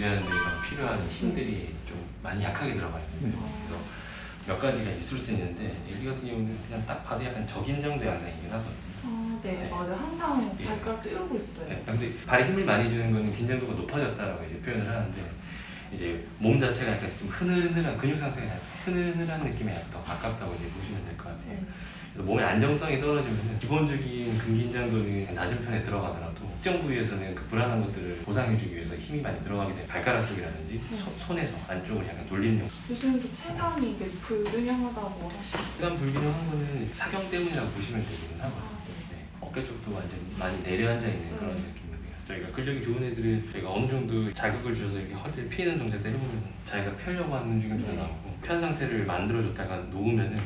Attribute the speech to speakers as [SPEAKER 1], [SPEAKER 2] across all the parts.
[SPEAKER 1] 유지하는 데 필요한 힘들이 좀 많이 약하게 들어가 있는 거예요. 그래서 몇 가지가 있을 수 있는데 여기 같은 경우는 그냥 딱 봐도 약간 적인 정도 양상이긴 하거든요.
[SPEAKER 2] 아, 네,
[SPEAKER 1] 네.
[SPEAKER 2] 맞아요. 항상
[SPEAKER 1] 예.
[SPEAKER 2] 발가락도 이러고 있어요.
[SPEAKER 1] 네, 근데 발에 힘을 많이 주는 거는 긴장도가 높아졌다라고 이제 표현을 하는데 이제 몸 자체가 약간 좀 흐느흐느한 근육 상태가 약간 흐느흐느한 느낌에 더 가깝다고 이제 보시면 될 것 같아요.
[SPEAKER 2] 네.
[SPEAKER 1] 그래서 몸의 안정성이 떨어지면 기본적인 근긴장도는 낮은 편에 들어가더라도 특정 부위에서는 그 불안한 것들을 보상해주기 위해서 힘이 많이 들어가게 되면 발가락 쪽이라든지
[SPEAKER 2] 네.
[SPEAKER 1] 손- 손에서 안쪽으로 약간 돌리는 형.
[SPEAKER 2] 교수님도 체감이 이게 불균형하다고 하시죠.
[SPEAKER 1] 시간 불균형한 거는 사경 때문이라고 보시면 되기는 하거든요.
[SPEAKER 2] 아, 네.
[SPEAKER 1] 네, 어깨 쪽도 완전히 많이 내려앉아 있는 그런
[SPEAKER 2] 네.
[SPEAKER 1] 느낌이에요. 저희가 근력이 좋은 애들은 저희가 어느 정도 자극을 줘서 이렇게 허리를 피는 동작들 해보면 자기가 펴려고 하는 움직임도
[SPEAKER 2] 네.
[SPEAKER 1] 나오고 편 상태를 만들어줬다가 놓으면은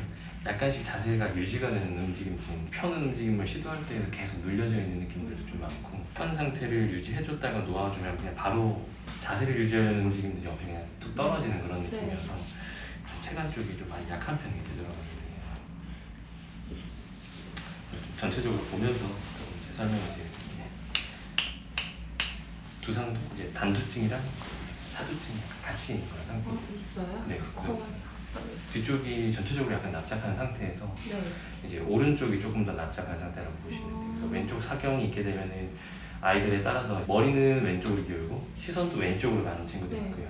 [SPEAKER 1] 약간씩 자세가 유지가 되는 움직임 중 펴는 움직임을 시도할 때는 계속 눌려져 있는 느낌들도 좀 많고 편 상태를 유지해줬다가 놓아주면 그냥 바로 자세를 유지하는 움직임들이 옆에 그냥 툭 떨어지는 그런
[SPEAKER 2] 네.
[SPEAKER 1] 느낌이어서 체간 쪽이 좀 많이 약한 편이 되더라고요. 좀 전체적으로 보면서 설명을 드리겠습니다. 두상도 이제 단두증이랑 사두증이 같이 있는 그런 상태.
[SPEAKER 2] 어, 있어요?
[SPEAKER 1] 네,
[SPEAKER 2] 거...
[SPEAKER 1] 뒤쪽이 전체적으로 약간 납작한 상태에서
[SPEAKER 2] 네.
[SPEAKER 1] 이제 오른쪽이 조금 더 납작한 상태라고 보시면 돼요. 그래서
[SPEAKER 2] 음.
[SPEAKER 1] 왼쪽 사경이 있게 되면은 아이들에 따라서 머리는 왼쪽으로 기울고 시선도 왼쪽으로 가는 친구도
[SPEAKER 2] 네.
[SPEAKER 1] 있고요.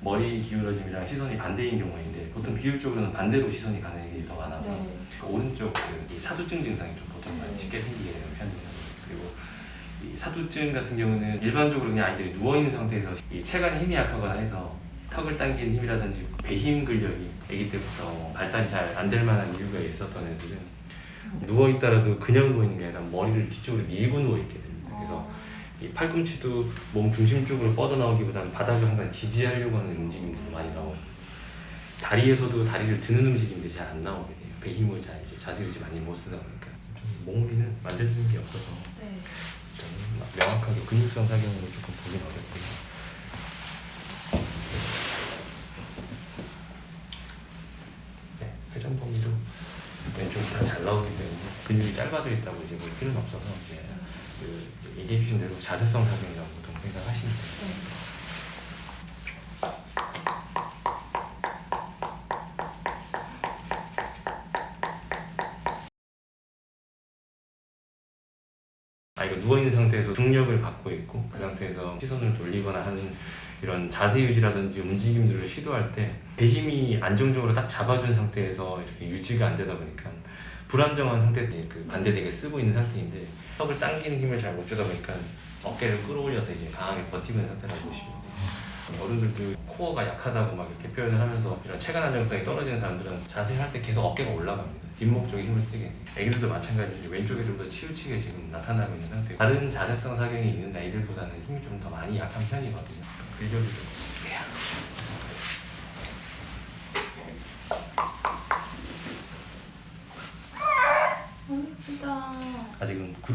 [SPEAKER 1] 머리 기울어짐이랑 시선이 반대인 경우인데 보통 비율적으로는 반대로 시선이 가는 애들이 더 많아서
[SPEAKER 2] 네.
[SPEAKER 1] 그 오른쪽 그이 사두증 증상이 좀 보통 많이
[SPEAKER 2] 네.
[SPEAKER 1] 쉽게 생기게 되는 편이에요. 그리고 이 사두증 같은 경우는 일반적으로 그냥 아이들이 누워 있는 상태에서 이 체간에 힘이 약하거나 해서 턱을 당기는 힘이라든지 배힘 근력이 아기 때부터 발달이 잘 안 될 만한 이유가 있었던 애들은 누워 있다라도 그냥 누워 있는 게 아니라 머리를 뒤쪽으로 밀고 누워 있게 됩니다. 그래서
[SPEAKER 2] 어,
[SPEAKER 1] 이 팔꿈치도 몸 중심 쪽으로 뻗어 나오기보다는 바닥을 항상 지지하려고 하는 움직임들이 많이 나와요. 다리에서도 다리를 드는 움직임들이 잘 안 나오게 돼요. 배 힘을 잘 이제 자세를 이제 많이 못 쓰다 보니까 좀 몽미는 만져지는 게 없어서
[SPEAKER 2] 네.
[SPEAKER 1] 명확하게 근육성 사경으로 조금 보긴 어렵고요. 네, 회전 범위도 왼쪽이 다 잘 나오기 때문에 근육이 짧아져 있다고 이제 볼 필요는 없어서 이제 그 얘기해 주신 대로 자세성 사경이라고 보통 생각하시면 돼요.
[SPEAKER 2] 네.
[SPEAKER 1] 아이가 누워 있는 상태에서 중력을 받고 있고 그 상태에서 시선을 돌리거나 하는 이런 자세 유지라든지 움직임들을 시도할 때 배 힘이 안정적으로 딱 잡아준 상태에서 이렇게 유지가 안 되다 보니까 불안정한 상태 그 반대되게 쓰고 있는 상태인데 턱을 당기는 힘을 잘 못 주다 보니까 어깨를 끌어올려서 이제 강하게 버티고 있는 상태라고 보시면 돼요. 어른들도 코어가 약하다고 막 이렇게 표현을 하면서 이런 체간 안정성이 떨어지는 사람들은 자세히 할 때 계속 어깨가 올라갑니다. 뒷목 쪽에 힘을 쓰게. 애기들도 마찬가지로 왼쪽에 좀 더 치우치게 지금 나타나고 있는 상태고 다른 자세성 사경이 있는 아이들보다는 힘이 좀 더 많이 약한 편이거든요. 근력이 좀 약해요.
[SPEAKER 2] 진짜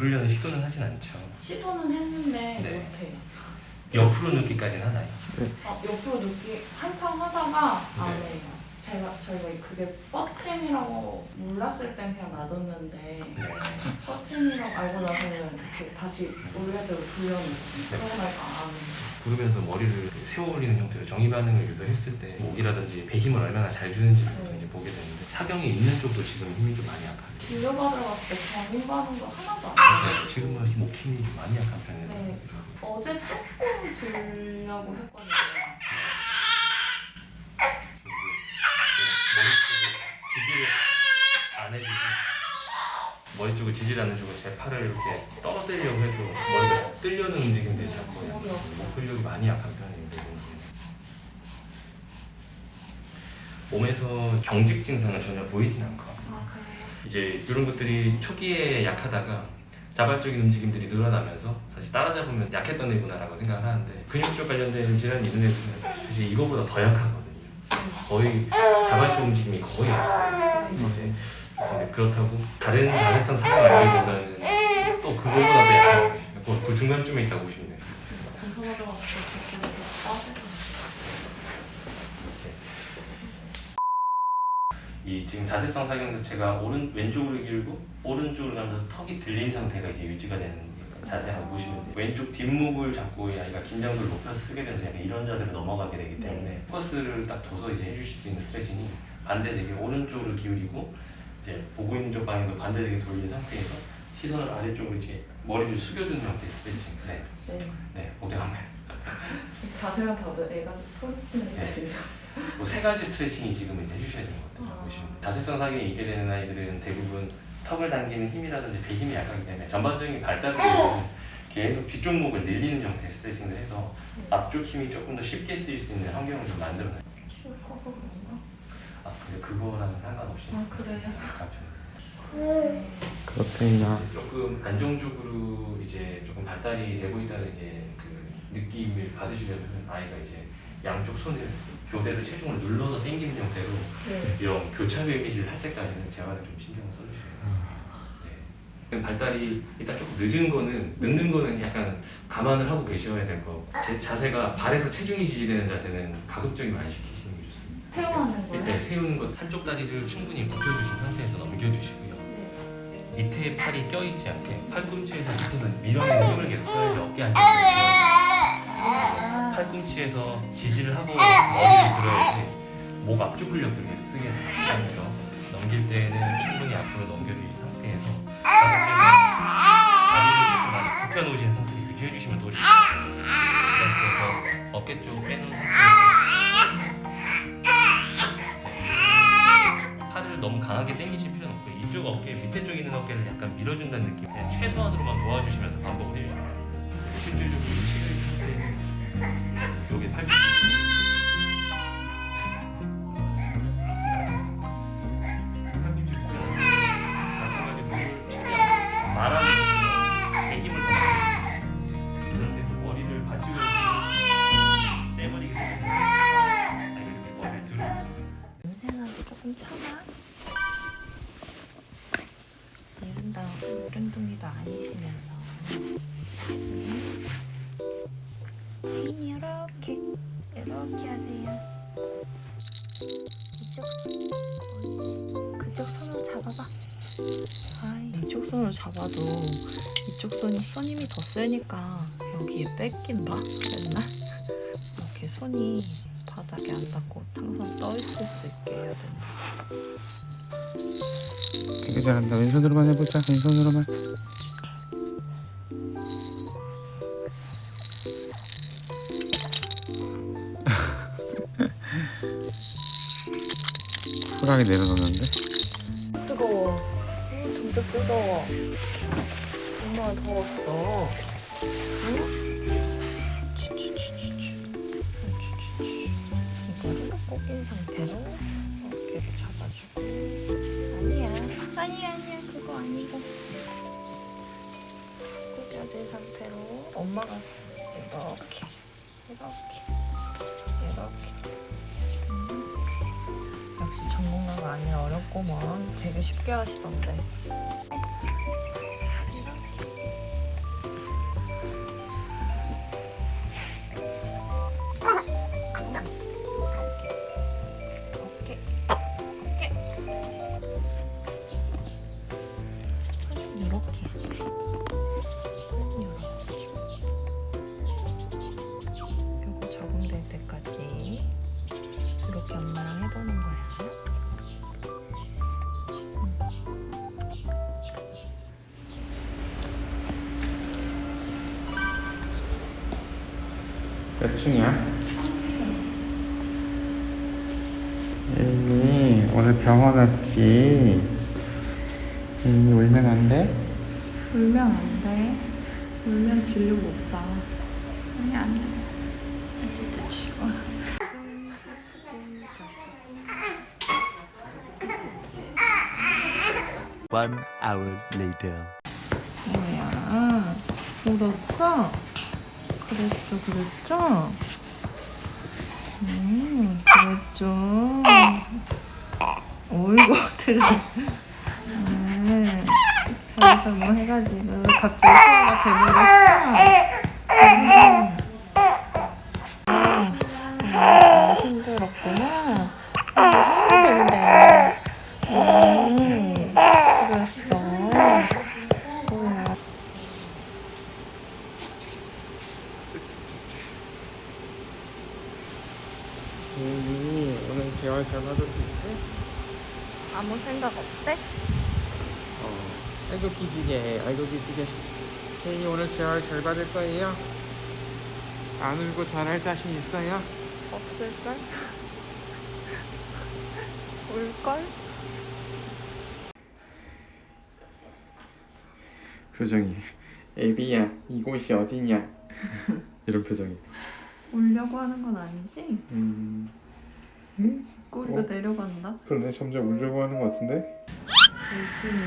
[SPEAKER 1] 구르려는 시도는 하진 않죠.
[SPEAKER 2] 시도는 했는데
[SPEAKER 1] 네.
[SPEAKER 2] 못해요.
[SPEAKER 1] 옆으로 눕기까지는 하나요?
[SPEAKER 2] 어, 옆으로 눕기 한참 하다가 안
[SPEAKER 1] 네.
[SPEAKER 2] 해요. 제가 저희가 그게 뻗침이라고 몰랐을 땐 그냥 놔뒀는데
[SPEAKER 1] 네.
[SPEAKER 2] 뻗침이라고 알고 나서는 이렇게 다시 돌려놓거든요.
[SPEAKER 1] 네.
[SPEAKER 2] 그러고 나니까 안 하는
[SPEAKER 1] 구르면서 머리를 세워 올리는 형태로 정위 반응을 유도했을 때 목이라든지 배 힘을 얼마나 잘 주는지를
[SPEAKER 2] 네.
[SPEAKER 1] 보게 되는데 사경이 있는 쪽도 지금 힘이 좀 많이 약하죠.
[SPEAKER 2] 진료받으러 갔을 때 전임 반응도 하나도 안 돼요.
[SPEAKER 1] 지금은 목 힘이 좀 많이 약한 편이에요.
[SPEAKER 2] 네. 어제 조금 들려고 했거든요.
[SPEAKER 1] 머리 쪽을 지지를 안 해주고 제 팔을 이렇게 떨어뜨리려고 해도 머리가 끌려는 움직임들이 자꾸 목 근력이 많이 약한 편인데 몸에서 경직 증상은 전혀 보이진 않고
[SPEAKER 2] 아 그래요?
[SPEAKER 1] 이제 이런 것들이 초기에 약하다가 자발적인 움직임들이 늘어나면서 사실 따라잡으면 약했던 애구나라고 생각을 하는데 근육 쪽 관련된 질환이 있는 애들은 사실 이거보다 더 약하거든요. 거의 자발적 움직임이 거의 없어요. 이제 근데 그렇다고 다른 자세성 사용 알기보다는 또 그거보다 더 약한 그, 그 중간쯤에 있다고 보시면
[SPEAKER 2] 돼요고
[SPEAKER 1] 이 지금 자세성 사경 자체가 오른 왼쪽으로 길고 오른쪽으로 가면서 턱이 들린 상태가 이제 유지가 되는 자세 한번 보시면 돼요. 왼쪽 뒷목을 잡고 이 아이가 긴장도를 높여서 쓰게 되면서 약간 이런 자세로 넘어가게 되기 때문에
[SPEAKER 2] 네.
[SPEAKER 1] 포커스를 딱 둬서 이제 해주실 수 있는 스트레칭이 반대되게 오른쪽으로 기울이고 이제 보고 있는 쪽 방향도 반대되게 돌린 상태에서 시선을 아래쪽으로 이제 머리를 숙여주는 형태의 스트레칭. 네,
[SPEAKER 2] 네.
[SPEAKER 1] 네, 어떻게 하면
[SPEAKER 2] 자세만 봐도 애가 소리치는 게
[SPEAKER 1] 네.
[SPEAKER 2] 들려.
[SPEAKER 1] 뭐 세 가지 스트레칭이 지금 이제 해주셔야 되는 것 같아요.
[SPEAKER 2] 아.
[SPEAKER 1] 보시면 자세성 사경이 있게 되는 아이들은 대부분 턱을 당기는 힘이라든지 배 힘이 약하기 때문에 전반적인 발달을 계속 뒤쪽 목을 늘리는 형태의 스트레칭을 해서
[SPEAKER 2] 네.
[SPEAKER 1] 앞쪽 힘이 조금 더 쉽게 쓰일 수 있는 환경을 좀 만들어놔요.
[SPEAKER 2] 키가 커서 그런가?
[SPEAKER 1] 아 근데 그거랑은 상관없이
[SPEAKER 2] 아 그래요?
[SPEAKER 1] 가편.
[SPEAKER 3] 그렇구나.
[SPEAKER 1] 이제 조금 안정적으로 이제 조금 발달이 되고 있다는 이제 그 느낌을 받으시려면 아이가 이제 양쪽 손을 교대로 체중을 눌러서 당기는 형태로
[SPEAKER 2] 네.
[SPEAKER 1] 이런 교차 배밀을 할 때까지는 재활을 좀 신경을 써주셔야 돼요. 네. 발달이 일단 조금 늦은 거는 늦는 거는 약간 감안을 하고 계셔야 될 거고 제 자세가 발에서 체중이 지지되는 자세는 가급적이면 안 시키시는 게 좋습니다.
[SPEAKER 2] 세워하는 거예요?
[SPEAKER 1] 네, 세우는 것 한쪽 다리를 충분히 굽혀주신 상태에서 넘겨주시고요.
[SPEAKER 2] 네.
[SPEAKER 1] 밑에 팔이 껴있지 않게 팔꿈치에서 밑에는 밀어내는 힘을 계속 써야지 어깨 안쪽으로. 팔꿈치에서 지지를 하고 머리를 들어야지 목 앞쪽 근력들을 계속 쓰게. 그래서 넘길 때는 충분히 앞으로 넘겨주신 상태에서 다리를 많이 굽혀놓으신 상태를 유지해주시면 더 좋습니다. 그 상태에서 어깨 쪽 빼놓은 상태에서 네. 팔을 너무 강하게 당기실 필요는 없고 이쪽 어깨 밑에 쪽에 있는 어깨를 약간 밀어준다는 느낌 최소한으로만 도와주시면서 반복을 해주시면 돼요. 실질적으로
[SPEAKER 4] 손이 손님이 더 세니까 여기에 뺏긴다. 맨날 이렇게 손이 바닥에 안 닿고 항상 떠 있을 수 있게 해야 된다.
[SPEAKER 3] 되게 잘한다. 왼손으로만 해보자. 왼손으로만. 쿨하게 내려놓는데?
[SPEAKER 4] 뜨거워. 음, 진짜 뜨거워. 얼마나 더웠어. 응? 치치치치치. 치치치치. 이거를 꺾인 상태로 이렇게 잡아주고. 아니야. 아니야, 아니야. 그거 아니고. 꺾여진 상태로 엄마가 이렇게, 이렇게, 이렇게. 음. 역시 전문가가 아니라 어렵구먼. 되게 쉽게 하시던데.
[SPEAKER 3] 몇 층이야? 이 오늘 병원 왔지. 이 울면 안 돼?
[SPEAKER 2] 울면 안 돼. 울면 진료 못 봐. 아니 안 돼. 치고.
[SPEAKER 5] One hour later.
[SPEAKER 4] 뭐야? 울었어? 그랬죠, 그랬죠? 음, 그랬죠. 어이구, 들어. 음, 저기서 뭐 해가지고 갑자기 소리가 돼버렸어. 음. 음, 힘들었구나. 힘든데. 음, 그랬어. 뭐야.
[SPEAKER 3] 혜인이 오늘 재활 잘 있지?
[SPEAKER 2] 아무 생각 없대?
[SPEAKER 3] 어. 아이고 기지개 아이고 기지개 혜인이 오늘 재활 잘 받을 거예요? 안 울고 잘할 자신 있어요?
[SPEAKER 2] 없을걸? 울걸?
[SPEAKER 3] 표정이 애비야 이곳이 어디냐 이런 표정이
[SPEAKER 2] 울려고 하는 건 아니지?
[SPEAKER 3] 음
[SPEAKER 2] 꼬리가
[SPEAKER 3] 어?
[SPEAKER 2] 내려간다.
[SPEAKER 3] 그러네 점점 울려고 하는 것 같은데
[SPEAKER 2] 열심히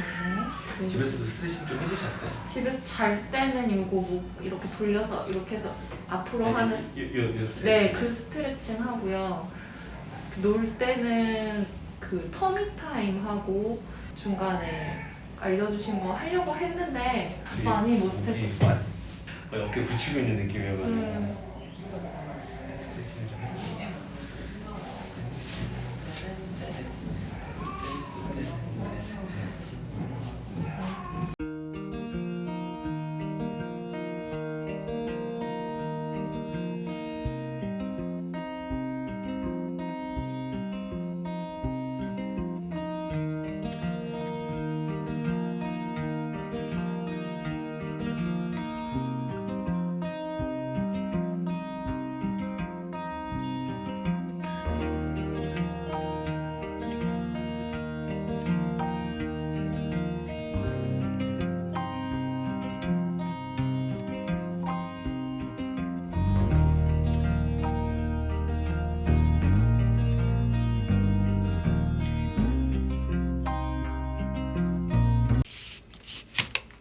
[SPEAKER 2] 있네.
[SPEAKER 1] 집에서도 스트레칭 좀 해주셨어요?
[SPEAKER 2] 집에서 잘 때는 이거 목 이렇게 돌려서 이렇게 해서 앞으로 하는 스-
[SPEAKER 1] 요, 요, 요 스트레칭
[SPEAKER 2] 네, 그 스트레칭 하고요. 놀 때는 그 터미 타임 하고 중간에 알려주신 거 하려고 했는데 많이 못했어.
[SPEAKER 1] 어깨 붙이고 있는 느낌이어가지고
[SPEAKER 2] 음.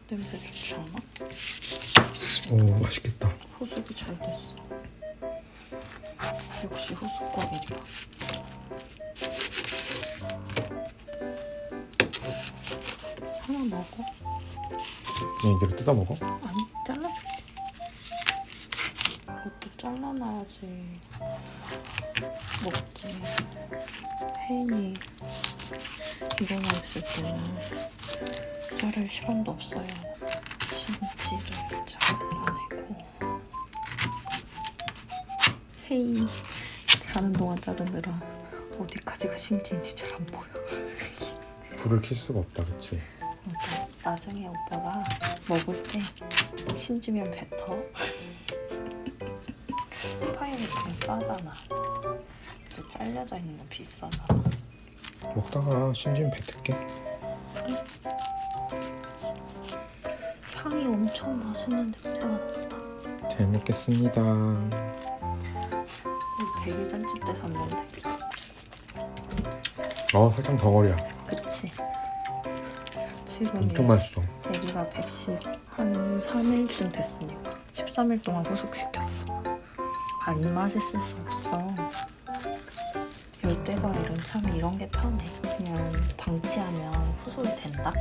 [SPEAKER 4] 냄새 좋지 않아?
[SPEAKER 3] 오 맛있겠다
[SPEAKER 4] 후숙이 잘 됐어. 역시 후숙과일이야. 하나 먹어?
[SPEAKER 3] 그냥 이대로 뜯어 먹어?
[SPEAKER 4] 아니 잘라줄게. 이것도 잘라놔야지 먹지. 혜인이 일어나 있을 때는 자를 시간도 없어요. 심지를 잘라내고 혜인이 자는 동안 자르느라 어디까지가 심지인지 잘 안 보여.
[SPEAKER 3] 불을 켤 수가 없다 그치?
[SPEAKER 4] 그러니까 나중에 오빠가 먹을 때 심지면 뱉어. 파이어는 좀 싸잖아. 근데 잘려져 있는 건 비싸잖아.
[SPEAKER 3] 먹다가 심지어 뱉을게
[SPEAKER 4] 향이 엄청 맛있는 냄새가 난다.
[SPEAKER 3] 잘 먹겠습니다.
[SPEAKER 4] 백일 잔치 때 샀는데.
[SPEAKER 3] 어 설탕 덩어리야
[SPEAKER 4] 그치? 지금
[SPEAKER 3] 엄청 맛있어.
[SPEAKER 4] 애기가 110, 한 3일쯤 됐으니까 13일 동안 후숙시켰어. 안 맛있을 수 없어. 열대과일은 참 이런 게 편해. 그냥 방치하면 후숙이 된다?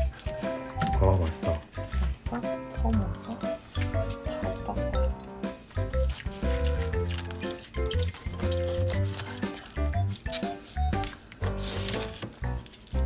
[SPEAKER 3] 아 맛있다.
[SPEAKER 4] 됐어? 더 먹어